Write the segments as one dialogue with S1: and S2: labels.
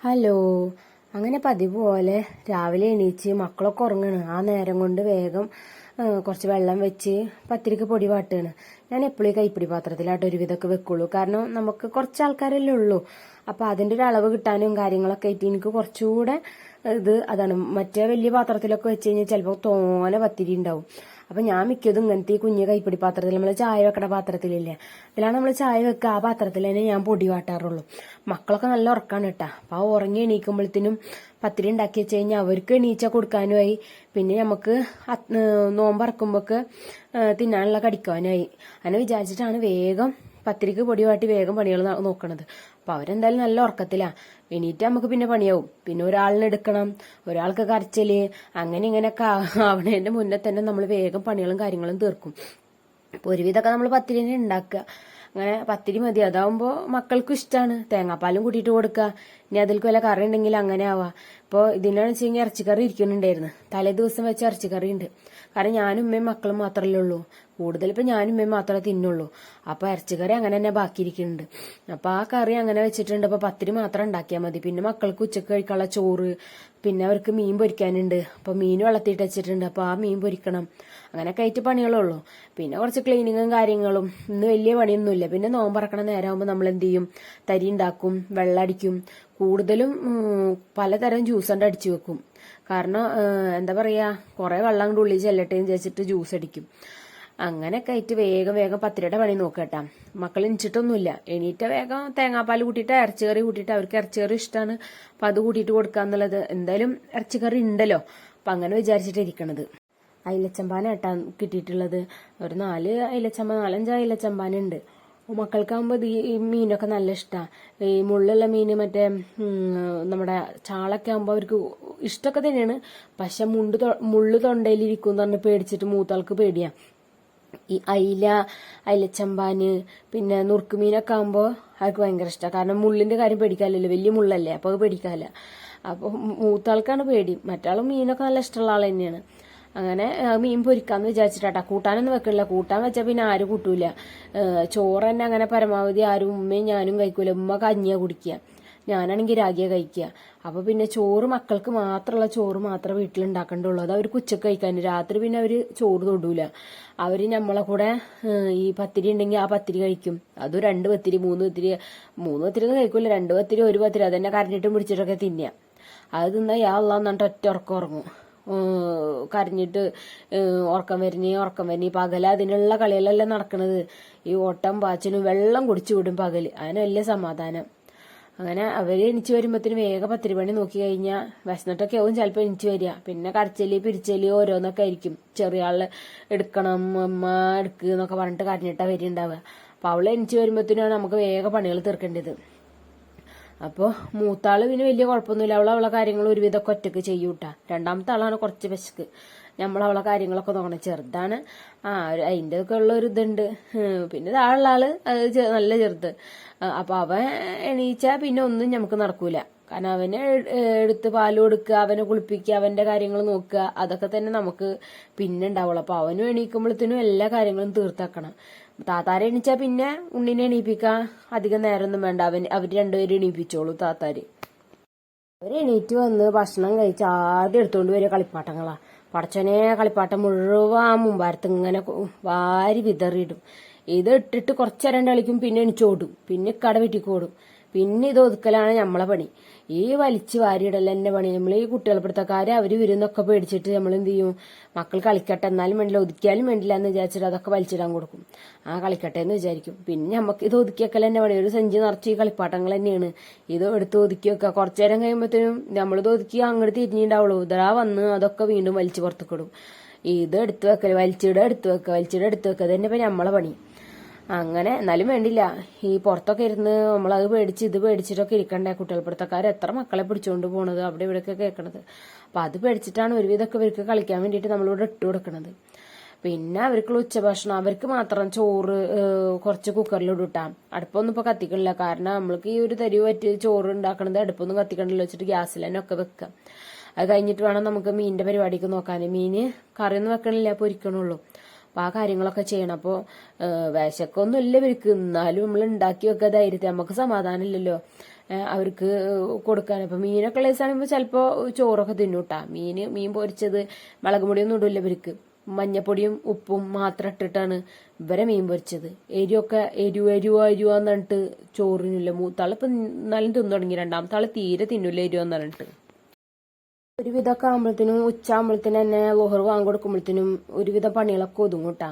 S1: Hello. അങ്ങനെ പതിവ് പോലെ രാവിലെ എണീച്ച് മക്കളൊക്കെ ഉറങ്ങണ്. ആ നേരം കൊണ്ട് വേഗം കുറച്ച് വെള്ളം വെച്ച് പത്തിരിക്ക് പൊടി വാട്ടുകയാണ്. ഞാൻ എപ്പോഴും കൈപ്പിടി പാത്രത്തിലായിട്ട് ഒരു വിധമൊക്കെ വെക്കുള്ളൂ. കാരണം നമുക്ക് കുറച്ച് ആൾക്കാരല്ലേ ഉള്ളൂ. അപ്പൊ അതിന്റെ ഒരു അളവ് കിട്ടാനും കാര്യങ്ങളൊക്കെ ആയിട്ട് എനിക്ക് കുറച്ചുകൂടെ ഇത് അതാണ്. മറ്റേ വലിയ പാത്രത്തിലൊക്കെ വെച്ച് കഴിഞ്ഞാൽ ചിലപ്പോൾ തോനെ പത്തിരി ഉണ്ടാവും. അപ്പൊ ഞാൻ മിക്കതും ഇങ്ങനത്തെ ഈ കുഞ്ഞു കൈപ്പിടി പാത്രത്തിൽ നമ്മൾ ചായ വെക്കണ പാത്രത്തിലില്ലേ? അതിലാണ് നമ്മൾ ചായ വെക്കുക. ആ പാത്രത്തിൽ തന്നെ ഞാൻ പൊടി വാട്ടാറുള്ളൂ. മക്കളൊക്കെ നല്ല ഉറക്കാണ് കേട്ടാ അപ്പൊ ആ ഉറങ്ങി എണീക്കുമ്പോഴത്തേനും പത്തിരി ഉണ്ടാക്കി വെച്ച് കഴിഞ്ഞാൽ അവർക്ക് എണീച്ച കൊടുക്കാനുമായി. പിന്നെ നമുക്ക് നോമ്പ് ഏഹ് നോമ്പറക്കുമ്പോക്ക് തിന്നാനുള്ള കടിക്കാനുമായി. അങ്ങനെ വിചാരിച്ചിട്ടാണ് വേഗം പത്തിരിക്ക് പൊടിയുമായിട്ട് വേഗം പണികൾ നോക്കണത്. അപ്പൊ അവരെന്തായാലും നല്ല ഉറക്കത്തിലാണ് എണീറ്റ് നമുക്ക് പിന്നെ പണിയാവും. പിന്നെ ഒരാളിനെ എടുക്കണം. ഒരാൾക്ക് കരച്ചൽ. അങ്ങനെ ഇങ്ങനെയൊക്കെ ആവണേന്റെ മുന്നേ തന്നെ നമ്മൾ വേഗം പണികളും കാര്യങ്ങളും തീർക്കും. അപ്പൊ ഒരുവിധമൊക്കെ നമ്മൾ പത്തിരി തന്നെ ഉണ്ടാക്കുക. അങ്ങനെ പത്തിരി മതി. അതാവുമ്പോൾ മക്കൾക്കും ഇഷ്ടമാണ് തേങ്ങാപ്പാലും കൂട്ടിയിട്ട് കൊടുക്കുക. ഇനി അതിൽക്ക് വല്ല കറി ഉണ്ടെങ്കിൽ അങ്ങനെ ആവാ. ഇപ്പോൾ ഇതിനാണെന്ന് വെച്ച് കഴിഞ്ഞാൽ ഇറച്ചിക്കറി ഇരിക്കുന്നുണ്ടായിരുന്നു. തലേ ദിവസം വെച്ച ഇറച്ചിക്കറി ഉണ്ട്. കാരണം ഞാനും ഉമ്മയും മക്കളും മാത്രമല്ലേ ഉള്ളൂ. കൂടുതൽ ഇപ്പൊ ഞാനും ഉമ്മയും മാത്രമേ തിന്നുള്ളൂ. അപ്പൊ ഇറച്ചിക്കറി അങ്ങനെ തന്നെ ബാക്കിയിരിക്കുന്നുണ്ട്. അപ്പൊ ആ കറി അങ്ങനെ വെച്ചിട്ടുണ്ട്. അപ്പൊ പത്തിരി മാത്രം ഉണ്ടാക്കിയാൽ മതി. പിന്നെ മക്കൾക്ക് ഉച്ചയ്ക്ക് കഴിക്കാനുള്ള ചോറ് പിന്നെ അവർക്ക് മീൻ പൊരിക്കാനുണ്ട്. അപ്പൊ മീൻ വെള്ളത്തിയിട്ട് വെച്ചിട്ടുണ്ട്. അപ്പൊ ആ മീൻ പൊരിക്കണം. അങ്ങനെയൊക്കെ ആയിട്ട് പണികളുള്ളൂ. പിന്നെ കുറച്ച് ക്ലീനിങ്ങും കാര്യങ്ങളും. ഇന്ന് വലിയ പണിയൊന്നുമില്ല. പിന്നെ നോമ്പറക്കണ നേരമാകുമ്പോൾ നമ്മൾ എന്ത് ചെയ്യും തരി ഉണ്ടാക്കും വെള്ളം അടിക്കും. കൂടുതലും പലതരം ജ്യൂസ് കൊണ്ട് അടിച്ചു വെക്കും. കാരണം എന്താ പറയാ? കുറെ വെള്ളം കൊണ്ട് ഉള്ളിൽ ചെല്ലട്ടെ എന്ന് വിചാരിച്ചിട്ട് ജ്യൂസ് അടിക്കും. അങ്ങനെയൊക്കെ ആയിട്ട് വേഗം വേഗം പത്തിരിയുടെ പണി നോക്കട്ടാ. മക്കൾ എണിച്ചിട്ടൊന്നുമില്ല. എണീറ്റ വേഗം തേങ്ങാപ്പാൽ കൂട്ടിയിട്ട് ഇറച്ചിക്കറി കൂട്ടിയിട്ട് അവർക്ക് ഇറച്ചിക്കറി ഇഷ്ടമാണ് അപ്പൊ അത് കൂട്ടിയിട്ട് കൊടുക്കാന്നുള്ളത് എന്തായാലും ഇറച്ചിക്കറി ഉണ്ടല്ലോ. അപ്പൊ അങ്ങനെ വിചാരിച്ചിട്ട് ഇരിക്കണത്. അയിലച്ചമ്പാന ഏട്ടാ കിട്ടിയിട്ടുള്ളത്. ഒരു നാല് അയിലച്ചമ്പ നാലഞ്ച് അയിലച്ചമ്പാനുണ്ട്. മക്കൾക്കാകുമ്പോൾ ഈ മീനൊക്കെ നല്ല ഇഷ്ടമാണ് ഈ മുള്ളുള്ള മീൻ മറ്റേ നമ്മുടെ ചാളൊക്കെ ആകുമ്പോൾ അവർക്ക് ഇഷ്ടമൊക്കെ തന്നെയാണ്. പക്ഷെ മുണ്ട് മുള്ളു തൊണ്ടയിലിരിക്കും എന്ന് പറഞ്ഞ് പേടിച്ചിട്ട് മൂത്താൾക്ക് പേടിയാ. ഈ അയില അയിലച്ചമ്പാന് പിന്നെ നുറുക്ക് മീനൊക്കെ ആകുമ്പോൾ അവർക്ക് ഭയങ്കര ഇഷ്ടമാണ് കാരണം മുള്ളിന്റെ കാര്യം പേടിക്കാമല്ലോ വലിയ മുള്ളല്ലേ അപ്പോൾ അത് പേടിക്കാല്ല അപ്പോൾ മൂത്താൾക്കാണ് പേടി. മറ്റാളും മീനൊക്കെ നല്ല ഇഷ്ടമുള്ള ആൾ തന്നെയാണ്. അങ്ങനെ മീൻ പൊരിക്കാന്ന് വിചാരിച്ചിട്ടാ കൂട്ടാനൊന്നും വെക്കില്ല കൂട്ടാൻ വെച്ചാൽ പിന്നെ ആരും കൂട്ടൂല. ചോറ് തന്നെ അങ്ങനെ പരമാവധി ആരും ഉമ്മയും ഞാനും കഴിക്കൂല. ഉമ്മ കഞ്ഞിയാ കുടിക്കുക. ഞാനാണെങ്കിൽ രാഗിയ കഴിക്കുക. അപ്പൊ പിന്നെ ചോറ് മക്കൾക്ക് മാത്രമുള്ള ചോറ് മാത്രമേ വീട്ടിൽ ഉണ്ടാക്കണ്ടുള്ളൂ അത് അവർക്ക് ഉച്ചയ്ക്ക് കഴിക്കാൻ രാത്രി പിന്നെ അവർ ചോറ് തൊടൂല. അവർ നമ്മളെ കൂടെ ഈ പത്തിരി ഉണ്ടെങ്കിൽ ആ പത്തിരി കഴിക്കും. അതും രണ്ട് പത്തിരി മൂന്ന് പത്തിരി. മൂന്ന് പത്തിരി ഒന്നും കഴിക്കൂല. രണ്ട് പത്തിരി ഒരു പത്തിരി അതന്നെ കരഞ്ഞിട്ടും പിടിച്ചിട്ടൊക്കെ തിന്നുക അത് തിന്നാ യാ പറഞ്ഞിട്ട് ഒറ്റ ഉറക്കം ഉറങ്ങും. കരഞ്ഞിട്ട് ഉറക്കം വരുന്നേ ഉറക്കം വരുന്നേ പകല അതിനുള്ള കളികളല്ലേ നടക്കണത്. ഈ ഓട്ടം പാച്ചിനും വെള്ളം കുടിച്ചു വിടും പകൽ. അതിന് വലിയ സമാധാനം. അങ്ങനെ അവർ എണിച്ച് വരുമ്പോഴത്തേന് വേഗം പത്തിരി പണി നോക്കി കഴിഞ്ഞാൽ വിശന്നിട്ടൊക്കെ ആവും ചിലപ്പോൾ എണിച്ച് വരിക. പിന്നെ കരച്ചൽ പിരിച്ചൽ ഓരോന്നൊക്കെ ആയിരിക്കും. ചെറിയ ആൾ എടുക്കണം അമ്മ എടുക്കുക എന്നൊക്കെ പറഞ്ഞിട്ട് കരഞ്ഞിട്ടാ വരുന്നുണ്ടാവുക അപ്പൊ അവൾ എണിച്ച് വരുമ്പോഴത്തേനാണ് നമുക്ക് വേഗം പണികൾ തീർക്കേണ്ടത്. അപ്പോൾ മൂത്താൾ പിന്നെ വലിയ കുഴപ്പമൊന്നുമില്ല. അവൾ അവളെ കാര്യങ്ങൾ ഒരുവിധമൊക്കെ ഒറ്റയ്ക്ക് ചെയ്യൂട്ടാ. രണ്ടാമത്തെ ആളാണ് കുറച്ച് വിശക്ക്. നമ്മൾ അവളെ കാര്യങ്ങളൊക്കെ നോക്കണം. ചെറുതാണ്. ആ അതിന്റെ ഒക്കെ ഉള്ള ഒരു ഇതുണ്ട്. പിന്നെ താഴെയുള്ള ആൾ നല്ല ചെറുത്. അപ്പൊ അവൻ എണീച്ചാ പിന്നെ ഒന്നും നമുക്ക് നടക്കൂല. കാരണം അവനെ എടുത്ത് പാൽ കൊടുക്കുക അവനെ കുളിപ്പിക്കുക അവന്റെ കാര്യങ്ങൾ നോക്കുക അതൊക്കെ തന്നെ നമുക്ക് പിന്നെ ഉണ്ടാവുള്ളൂ. അപ്പൊ അവനും എണീക്കുമ്പോഴത്തേനും എല്ലാ കാര്യങ്ങളും തീർത്താക്കണം. താത്താരെ എണീച്ചാ പിന്നെ ഉണ്ണിനെ എണീപ്പിക്കാൻ അധികം നേരമൊന്നും വേണ്ട. അവൻ അവർ രണ്ടുപേരും എണീപ്പിച്ചോളൂ താത്താര്. അവരെ എണീറ്റ് വന്ന് ഭക്ഷണം കഴിച്ച് ആദ്യം എടുത്തുകൊണ്ട് വരിക കളിപ്പാട്ടങ്ങളാ. പടച്ചനെ കളിപ്പാട്ടം മുഴുവൻ ആ മുമ്പാരത്ത് ഇങ്ങനെ വാരി വിതറിയിടും. ഇത് ഇട്ടിട്ട് കുറച്ചേരം കളിക്കും പിന്നെ എണിച്ചോടും പിന്നെ കട വെട്ടിക്കോടും. പിന്നെ ഇത് ഒതുക്കലാണ് നമ്മളെ പണി. ഈ വലിച്ച് വാരിയിടല്ല എന്റെ പണി. നമ്മൾ ഈ കുട്ടികൾപ്പെടുത്തക്കാരെ അവർ വരുന്നൊക്കെ പേടിച്ചിട്ട് നമ്മൾ എന്ത് ചെയ്യും? മക്കൾ കളിക്കട്ടെ എന്നാലും വേണ്ടില്ല ഒതുക്കിയാലും വേണ്ടില്ല എന്ന് വിചാരിച്ചിട്ട് അതൊക്കെ വലിച്ചിടാൻ കൊടുക്കും. ആ കളിക്കട്ടെ എന്ന് വിചാരിക്കും. പിന്നെ നമുക്ക് ഇത് ഒതുക്കിയൊക്കെ തന്നെ പണി. ഒരു സഞ്ചി നിറച്ച് ഈ കളിപ്പാട്ടങ്ങൾ തന്നെയാണ്. ഇത് എടുത്ത് ഒതുക്കി വെക്കുക. കുറച്ചു നേരം കഴിയുമ്പോഴത്തേനും നമ്മളിത് ഒതുക്കി അങ്ങോട്ട് തിരിഞ്ഞിണ്ടാവുള്ളൂ. ഇതാ വന്ന് അതൊക്കെ വീണ്ടും വലിച്ചു പുറത്തേക്കിടും ഇത് എടുത്തു വെക്കൽ വലിച്ചിട എടുത്തു വെക്കുക വലിച്ചിട എടുത്തു വെക്കുക. തന്നെ ഇപ്പൊ നമ്മളെ പണി. അങ്ങനെ എന്നാലും വേണ്ടില്ല. ഈ പുറത്തൊക്കെ ഇരുന്ന് നമ്മളത് പേടിച്ച് ഇത് പേടിച്ചിട്ടൊക്കെ ഇരിക്കണ്ടേ? കുട്ടികൾപ്പെടുത്തക്കാർ എത്ര മക്കളെ പിടിച്ചുകൊണ്ട് പോണത്? അവിടെ ഇവിടെയൊക്കെ കേൾക്കണത് അപ്പൊ അത് പേടിച്ചിട്ടാണ് ഒരുവിധമൊക്കെ ഇവർക്ക് കളിക്കാൻ വേണ്ടിയിട്ട് നമ്മളിവിടെ ഇട്ട് കൊടുക്കണത്. പിന്നെ അവർക്കുള്ള ഉച്ചഭക്ഷണം അവർക്ക് മാത്രം ചോറ് കുറച്ച് കുക്കറിൽ ഇട്ടാം അടുപ്പൊന്നും ഇപ്പൊ കത്തിക്കണില്ല. കാരണം നമ്മൾക്ക് ഈ ഒരു തരി പറ്റി ചോറ് ഉണ്ടാക്കണത് അടുപ്പൊന്നും കത്തിക്കണ്ടല്ലോ വെച്ചിട്ട് ഗ്യാസിൽ തന്നെ ഒക്കെ വെക്കാം. അത് കഴിഞ്ഞിട്ട് വേണം നമുക്ക് മീനിന്റെ പരിപാടിക്ക് നോക്കാൻ മീന് കറിയൊന്നും വെക്കണില്ല പൊരിക്കണുള്ളൂ. അപ്പൊ ആ കാര്യങ്ങളൊക്കെ ചെയ്യണം. അപ്പൊ വിശക്കൊന്നും ഇല്ല ഇവർക്ക്. എന്നാലും നമ്മൾ ഉണ്ടാക്കി വെക്കുക ധൈര്യത്തെ നമുക്ക് സമാധാനം ഇല്ലല്ലോ. ഏഹ് അവർക്ക് കൊടുക്കാൻ. അപ്പൊ മീനൊക്കെ ഉള്ള ദിവസമാണെങ്കിൽ ചിലപ്പോൾ ചോറൊക്കെ തിന്നൂട്ടാ മീന് മീൻ പൊരിച്ചത് മുളക് പൊടിയൊന്നും ഇടില്ല ഇവർക്ക്. മഞ്ഞപ്പൊടിയും ഉപ്പും മാത്രം ഇട്ടിട്ടാണ് ഇവരെ മീൻ പൊരിച്ചത്. എരിവൊക്കെ എരിവ് എരിവോ എരിവോ എന്ന് പറഞ്ഞിട്ട് ചോറിനില്ല മൂത്താളിപ്പം നല്ല തിന്നു തുടങ്ങി. രണ്ടാമത്തെ തീരെ തിന്നില്ല എരിവെന്ന് പറഞ്ഞിട്ട്. ഒരുവിധമൊക്കെ ആകുമ്പോഴത്തേനും ഉച്ച ആകുമ്പോഴത്തേനും തന്നെ ലോഹർ വാങ്ങി കൊടുക്കുമ്പോഴത്തേനും ഒരുവിധം പണികളൊക്കെ ഒതുങ്ങൂട്ടാ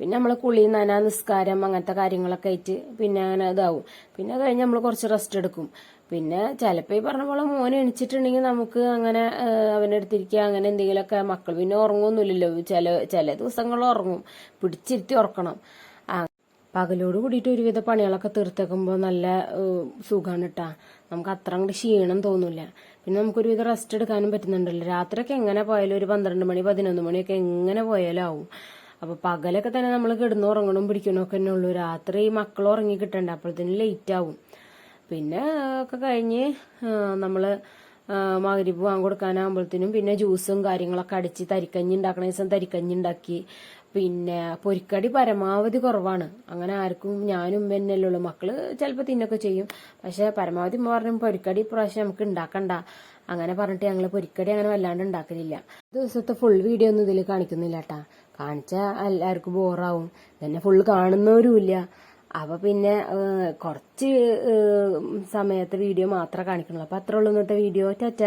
S1: പിന്നെ നമ്മൾ കുളി നന നിസ്കാരം അങ്ങനത്തെ കാര്യങ്ങളൊക്കെ ആയിട്ട് പിന്നെ അങ്ങനെ ഇതാവും. പിന്നെ കഴിഞ്ഞ് നമ്മൾ കുറച്ച് റെസ്റ്റ് എടുക്കും. പിന്നെ ചിലപ്പോൾ ഈ പറഞ്ഞ പോലെ മോൻ എണിച്ചിട്ടുണ്ടെങ്കിൽ നമുക്ക് അങ്ങനെ അവന്റെ അടുത്തിരിക്കുക അങ്ങനെ എന്തെങ്കിലുമൊക്കെ മക്കൾ പിന്നെ ഉറങ്ങുമൊന്നുമില്ലല്ലോ ചില ചില ദിവസങ്ങളിൽ ഉറങ്ങും. പിടിച്ചിരുത്തി ഉറക്കണം. പകലോട് കൂടിയിട്ട് ഒരുവിധ പണികളൊക്കെ തീർത്തേക്കുമ്പോൾ നല്ല സുഖമാണ് കേട്ടാ നമുക്ക് അത്ര അങ്ങോട്ട് ക്ഷീണം തോന്നില്ല. പിന്നെ നമുക്ക് ഒരുവിധം റെസ്റ്റ് എടുക്കാനും പറ്റുന്നുണ്ടല്ലോ. രാത്രിയൊക്കെ എങ്ങനെ പോയാലും ഒരു പന്ത്രണ്ട് മണി പതിനൊന്ന് മണിയൊക്കെ എങ്ങനെ പോയാലും ആവും. അപ്പൊ പകലൊക്കെ തന്നെ നമ്മൾ കിടന്ന് ഉറങ്ങണം പിടിക്കണമൊക്കെ ഒക്കെ തന്നെ ഉള്ളൂ. രാത്രി മക്കൾ ഉറങ്ങി കിട്ടണ്ട അപ്പോഴത്തേനും ലേറ്റ് ആവും. പിന്നെ ഒക്കെ കഴിഞ്ഞ് നമ്മൾ മകരിപ്പ് വാങ്ങി കൊടുക്കാനാകുമ്പോഴത്തേനും പിന്നെ ജ്യൂസും കാര്യങ്ങളൊക്കെ അടിച്ച് തരിക്കഞ്ഞി ഉണ്ടാക്കണ ദിവസം തരിക്കഞ്ഞി ഉണ്ടാക്കി. പിന്നെ പൊരിക്കടി പരമാവധി കുറവാണ്. അങ്ങനെ ആർക്കും ഞാനും തന്നെയല്ലേ ഉള്ളൂ. മക്കൾ ചിലപ്പോൾ തിന്നൊക്കെ ചെയ്യും. പക്ഷെ പരമാവധി പറഞ്ഞു പൊരിക്കടി ഇപ്രാവശ്യം നമുക്ക് ഉണ്ടാക്കണ്ട. അങ്ങനെ പറഞ്ഞിട്ട് ഞങ്ങൾ പൊരിക്കടി അങ്ങനെ വല്ലാണ്ട് ഉണ്ടാക്കലില്ല. ദിവസത്തെ ഫുൾ വീഡിയോ ഒന്നും ഇതിൽ കാണിക്കുന്നില്ല കേട്ടാ കാണിച്ചാൽ എല്ലാവർക്കും ബോറാവും. തന്നെ ഫുൾ കാണുന്നവരുമില്ല. അപ്പൊ പിന്നെ കുറച്ച് സമയത്തെ വീഡിയോ മാത്രമേ കാണിക്കുന്നുള്ളൂ. അപ്പൊ അത്ര ഉള്ളൂ ഇന്നത്തെ വീഡിയോ ടാറ്റ.